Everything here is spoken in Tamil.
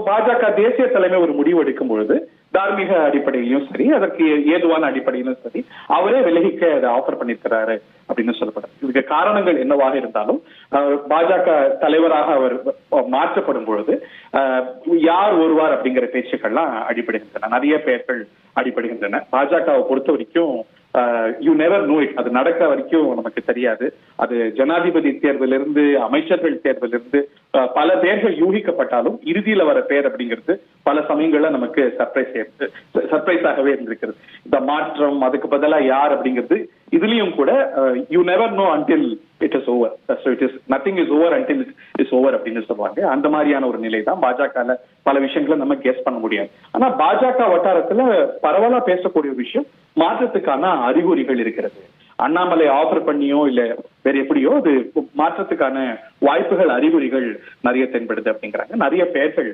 பாஜக தேசிய தலைமை ஒரு முடிவு எடுக்கும் பொழுது தார்மீக அடிப்படையிலும் சரி அதற்கு ஏதுவான அடிப்படையிலும் சரி அவரே விலகிக்க அதை ஆஃபர் பண்ணியிருக்கிறாரு அப்படின்னு சொல்லப்படுது இதுக்கு காரணங்கள் என்னவாக இருந்தாலும் பாஜக தலைவராக அவர் மாற்றப்படும் பொழுது யார் ஒருவார் அப்படிங்கிற பேச்சுக்கள்லாம் அடிபடுகின்றன. நிறைய பெயர்கள் அடிபடுகின்றன. பாஜகவை பொறுத்த வரைக்கும் யூ நெவர் நோ இட் அது நடக்க வரைக்கும் நமக்கு தெரியாது. அது ஜனாதிபதி தேர்விலிருந்து அமைச்சர்கள் தேர்விலிருந்து அஹ், பல பேர்கள் யூகிக்கப்பட்டாலும் இறுதியில வர பேர் அப்படிங்கிறது பல சமயங்கள்ல நமக்கு சர்ப்ரைஸ் சர்ப்ரைஸாகவே இருந்திருக்கிறது. இந்த மாற்றம் அதுக்கு பதிலா யார் அப்படிங்கிறது இதுலயும் கூட you never know until it is over it is nothing is over until is over அப்படின்னு சொல்லுவாங்க. அந்த மாதிரியான ஒரு நிலை தான் பாஜக பல விஷயங்களை நம்ம கேஸ் பண்ண முடியாது. ஆனா பாஜக வட்டாரத்துல பரவலா பேசக்கூடிய ஒரு விஷயம் மாற்றத்துக்கான அறிகுறிகள் இருக்கிறது. அண்ணாமலை ஆஃபர் பண்ணியோ இல்ல வேற எப்படியோ அது மாற்றத்துக்கான வாய்ப்புகள் அறிகுறிகள் நிறைய தென்படுது அப்படிங்கிறாங்க. நிறைய பெயர்கள்